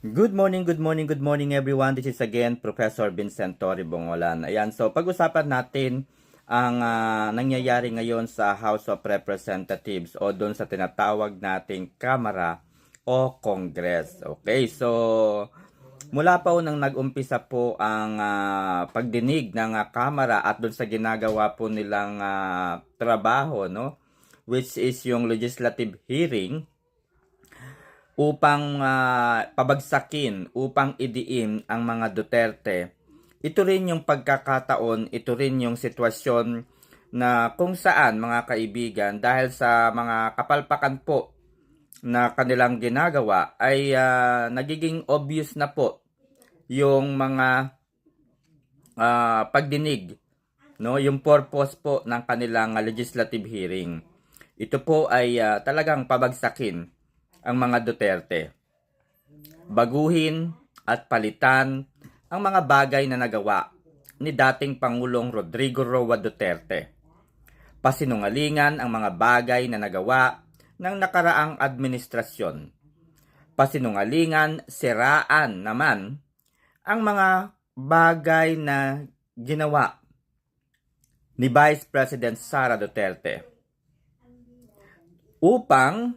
Good morning, good morning, good morning everyone. This is again Professor Vincent Torre Bongolan. Ayan, so pag-usapan natin ang ah, nangyayari ngayon sa House of Representatives o doon sa tinatawag nating Kamara o Congress. Okay, so mula pa nang nag-umpisa po ang ah, pagdinig ng ah, Kamara at doon sa ginagawa po nilang ah, trabaho, no? Which is yung legislative hearing upang ah, pabagsakin, upang idiin ang mga Duterte. Ito rin yung pagkakataon, ito rin yung sitwasyon na kung saan mga kaibigan dahil sa mga kapalpakan po na kanilang ginagawa ay ah, nagiging obvious na po yung mga ah, pagdinig no? Yung purpose po ng kanilang legislative hearing. Ito po ay ah, talagang pabagsakin ang mga Duterte. Baguhin at palitan ang mga bagay na nagawa ni dating Pangulong Rodrigo Roa Duterte. Pasinungalingan ang mga bagay na nagawa ng nakaraang administrasyon. Pasinungalingan, siraan naman ang mga bagay na ginawa ni Vice President Sara Duterte upang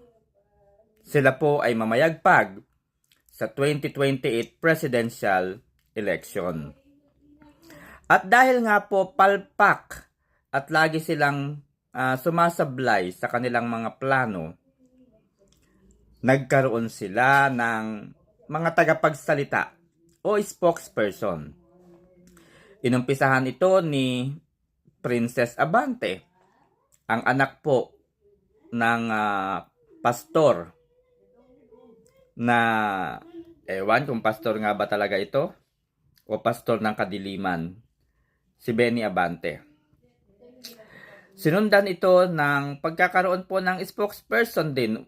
sila po ay mamayagpag sa 2028 presidential election. At dahil nga po palpak at lagi silang ah, sumasablay sa kanilang mga plano, nagkaroon sila ng mga tagapagsalita o spokesperson. Inumpisahan ito ni Princess Abante, ang anak po ng ah, pastor na ewan kung pastor nga ba talaga ito o pastor ng kadiliman si Benny Abante. Sinundan ito ng pagkakaroon po ng spokesperson din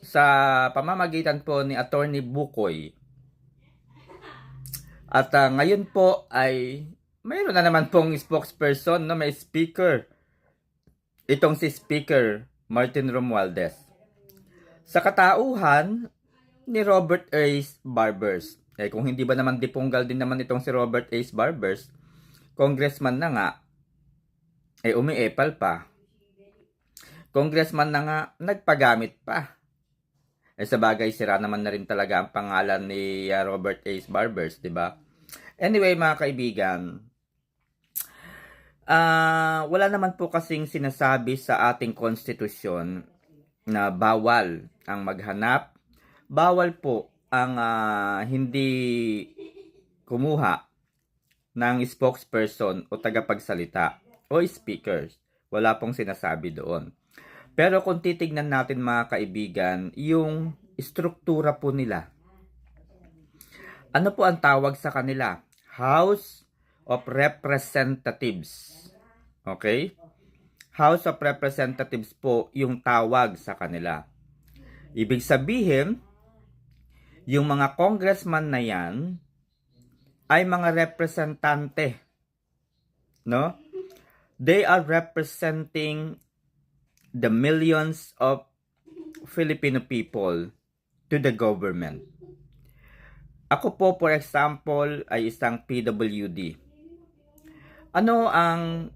sa pamamagitan po ni Attorney Bukoy. At ah, ngayon po ay mayroon na naman pong spokesperson, no? may speaker. Itong si Speaker Martin Romualdez. Sa katauhan ni Robert Ace Barbers. Eh kung hindi ba naman dipunggal din naman itong si Robert Ace Barbers, congressman na nga, eh umiepal pa. Congressman na nga, nagpagamit pa. Eh sa bagay, sira naman na rin talaga ang pangalan ni ah, Robert Ace Barbers, di ba? Anyway, mga kaibigan, ah wala naman po kasing sinasabi sa ating konstitusyon na bawal ang maghanap, bawal po ang ah, hindi kumuha ng spokesperson o tagapagsalita o speakers. Wala pong sinasabi doon. Pero kung titignan natin mga kaibigan, yung struktura po nila. Ano po ang tawag sa kanila? House of Representatives. Okay? House of Representatives po yung tawag sa kanila. Ibig sabihin, yung mga congressman na yan ay mga representante. No? They are representing the millions of Filipino people to the government. Ako po, for example, ay isang PWD. Ano ang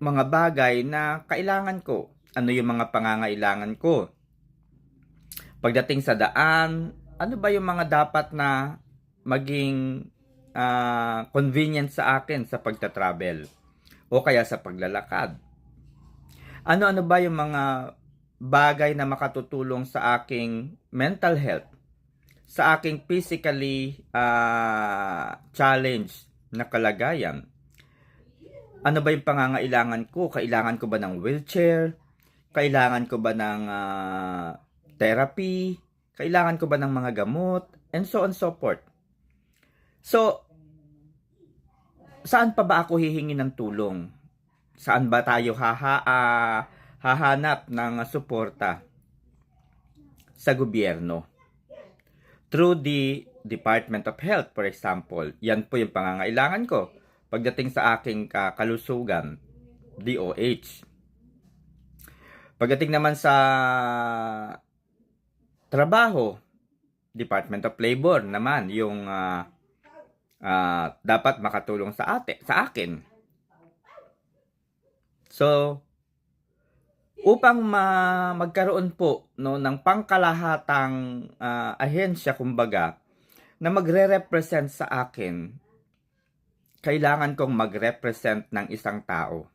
mga bagay na kailangan ko? Ano yung mga pangangailangan ko? Pagdating sa daan, ano ba yung mga dapat na maging ah, convenient sa akin sa pagta-travel o kaya sa paglalakad? Ano-ano ba yung mga bagay na makatutulong sa aking mental health? Sa aking physically ah, challenge na kalagayan? Ano ba yung pangangailangan ko? Kailangan ko ba ng wheelchair? Kailangan ko ba ng ah, therapy? Kailangan ko ba ng mga gamot? And so on so forth. So, saan pa ba ako hihingi ng tulong? Saan ba tayo haha, ah, hahanap ng suporta sa gobyerno? Through the Department of Health, for example. Yan po yung pangangailangan ko pagdating sa aking ah, kalusugan, DOH. Pagdating naman sa trabaho, Department of Labor naman yung ah, ah, dapat makatulong sa ate, sa akin. So, upang ma- magkaroon po no ng pangkalahatang ah, ahensya kumbaga na magre-represent sa akin kailangan kong mag-represent ng isang tao.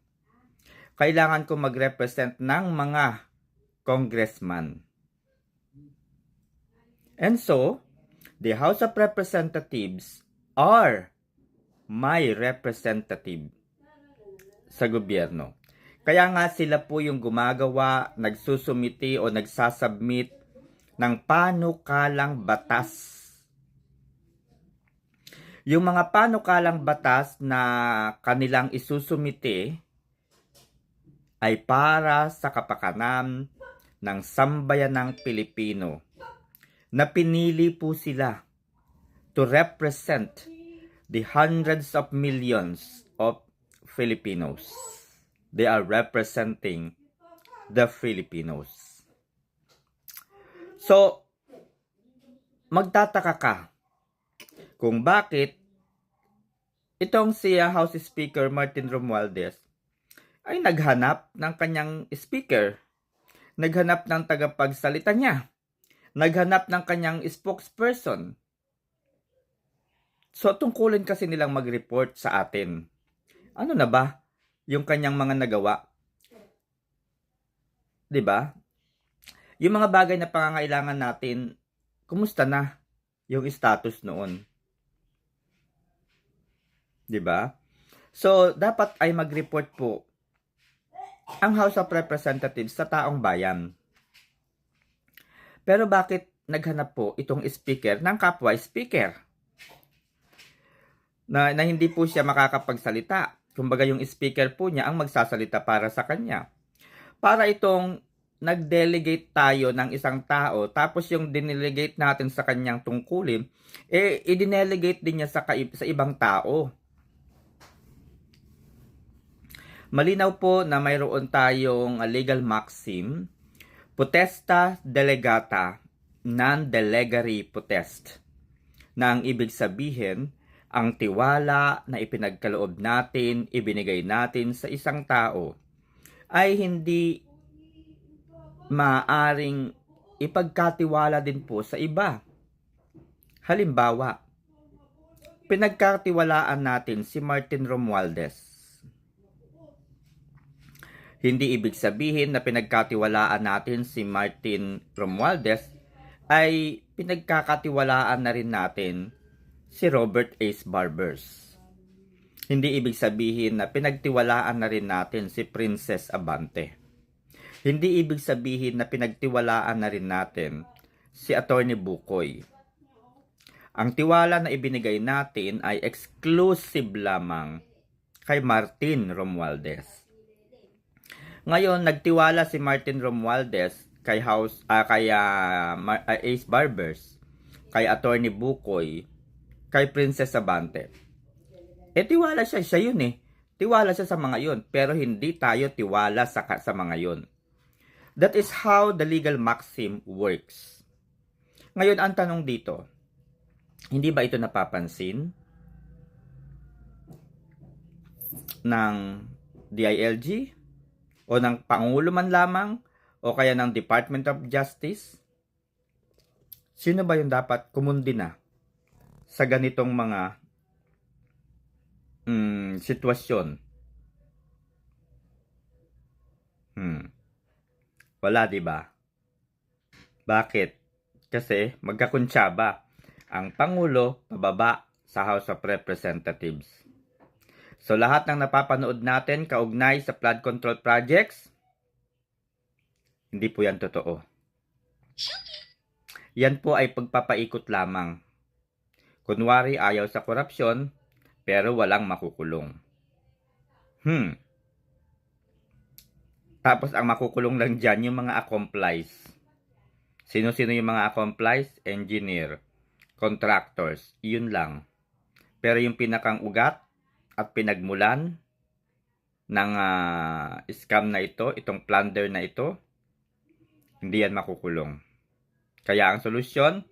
Kailangan kong mag-represent ng mga congressman. And so, the House of Representatives are my representative sa gobyerno. Kaya nga sila po yung gumagawa, nagsusumiti o nagsasubmit ng panukalang batas. Yung mga panukalang batas na kanilang isusumiti ay para sa kapakanan ng sambayanang Pilipino na pinili po sila to represent the hundreds of millions of Filipinos. They are representing the Filipinos. So, magtataka ka kung bakit itong si uh, House Speaker Martin Romualdez ay naghanap ng kanyang speaker, naghanap ng tagapagsalita niya, naghanap ng kanyang spokesperson. So, tungkulin kasi nilang mag-report sa atin. Ano na ba yung kanyang mga nagawa? 'Di ba? Yung mga bagay na pangangailangan natin, kumusta na yung status noon? 'Di ba? So, dapat ay mag-report po ang House of Representatives sa taong bayan. Pero bakit naghanap po itong speaker ng kapwa speaker? Na, na hindi po siya makakapagsalita. Kumbaga yung speaker po niya ang magsasalita para sa kanya. Para itong nag-delegate tayo ng isang tao, tapos yung dinelegate natin sa kanyang tungkulin, eh, i-delegate din niya sa, sa ibang tao. Malinaw po na mayroon tayong legal maxim, potesta delegata, non-delegary potest, na ang ibig sabihin, ang tiwala na ipinagkaloob natin, ibinigay natin sa isang tao, ay hindi maaring ipagkatiwala din po sa iba. Halimbawa, pinagkatiwalaan natin si Martin Romualdez. Hindi ibig sabihin na pinagkatiwalaan natin si Martin Romualdez ay pinagkakatiwalaan na rin natin si Robert Ace Barbers. Hindi ibig sabihin na pinagtiwalaan na rin natin si Princess Abante. Hindi ibig sabihin na pinagtiwalaan na rin natin si Attorney Bukoy. Ang tiwala na ibinigay natin ay exclusive lamang kay Martin Romualdez. Ngayon, nagtiwala si Martin Romualdez kay House ah, kay ah, Ace Barbers, kay Attorney Bukoy, kay Princess Abante. Eh tiwala siya, siya yun eh. Tiwala siya sa mga yun, pero hindi tayo tiwala sa, sa mga yun. That is how the legal maxim works. Ngayon, ang tanong dito, hindi ba ito napapansin ng DILG o ng Pangulo man lamang o kaya ng Department of Justice? Sino ba yung dapat kumundi na sa ganitong mga mm, sitwasyon? Hmm. Wala, di ba? Bakit? Kasi magkakuntsaba ang Pangulo pababa sa House of Representatives. So lahat ng napapanood natin kaugnay sa flood control projects, hindi po yan totoo. Yan po ay pagpapaikot lamang. Kunwari ayaw sa korupsyon, pero walang makukulong. Hmm. Tapos ang makukulong lang dyan yung mga accomplice. Sino-sino yung mga accomplice? Engineer, contractors, yun lang. Pero yung pinakang ugat at pinagmulan ng ah, scam na ito, itong plunder na ito, hindi yan makukulong. Kaya ang solusyon,